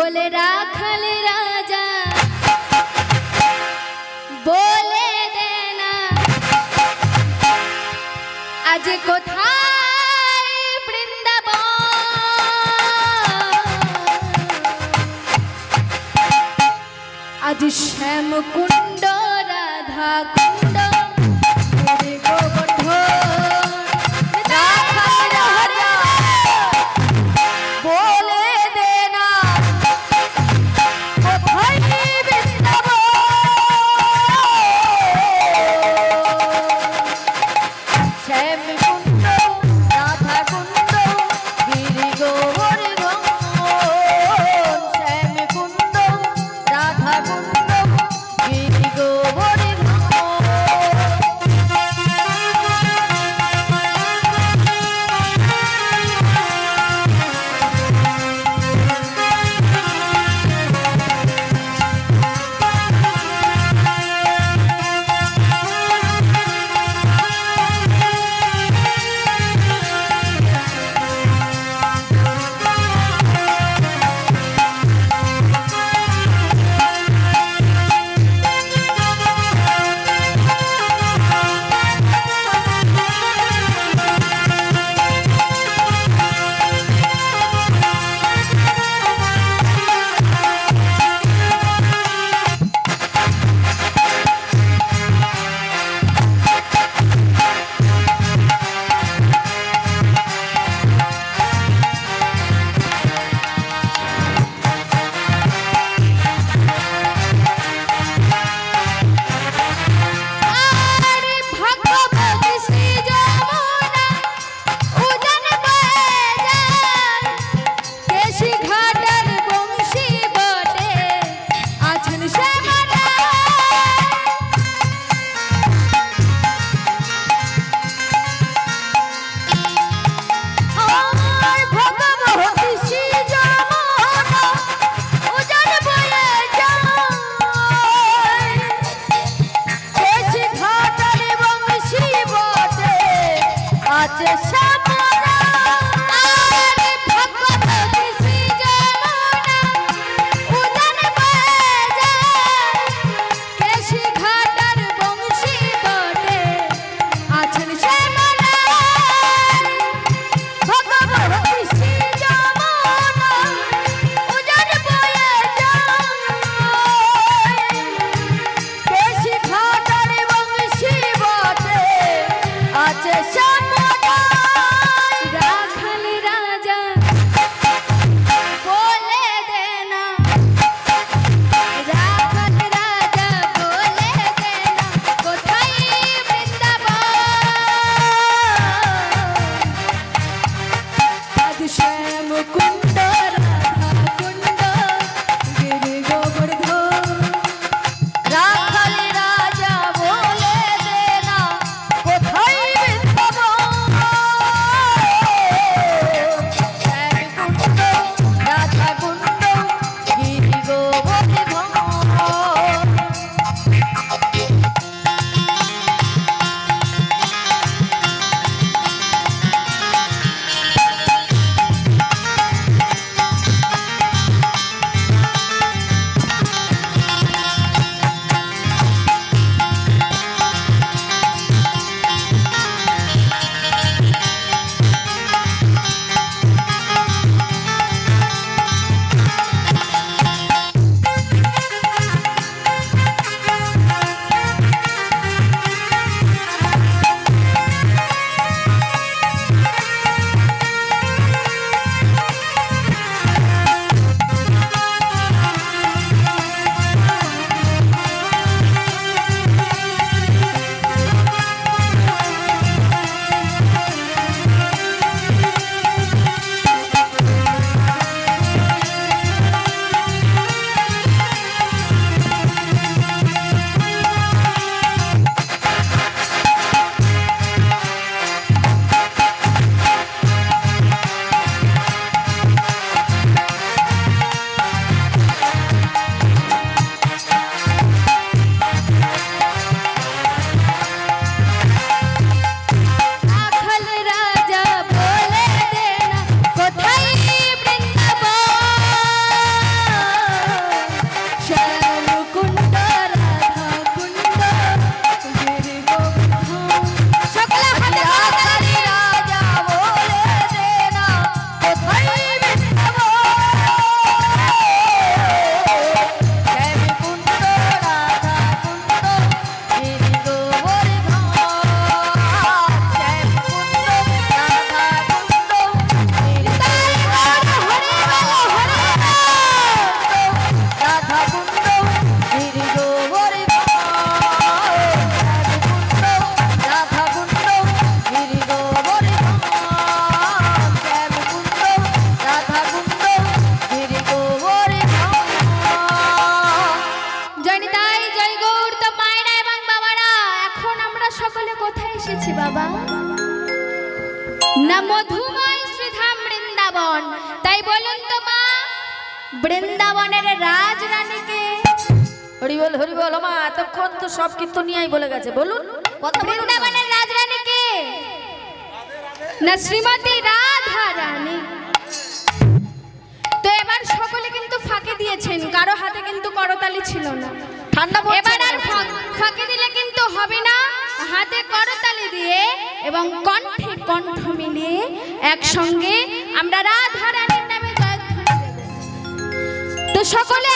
বলে রাখাল রাজা। বলে দেনা। আজ কোথায় আজ শ্যামকুণ্ড রাধা মধুময় শ্রীধাম বৃন্দাবন। তাই বলুন তো মা বৃন্দাবনের রাজরানীকে। হরি বল হরি বল মা এতক্ষণ তো সব কীর্তনিয়াই বলে গেছে বলুন। বৃন্দাবনের রাজরানীকে। না শ্রীমতী রাধা রানী। তো এবার সকলে কিন্তু ফাঁকে দিয়েছেন কারও হাতে কিন্তু করতালি ছিল না। ঠান্ডা এবার আর ফাঁকে দিলে কিন্তু হবে না। হাতে দিয়ে এবং কণ্ঠে কণ্ঠ মিলিয়ে একসঙ্গে আমরা রাধারানীর নামে দেব। তো সকলে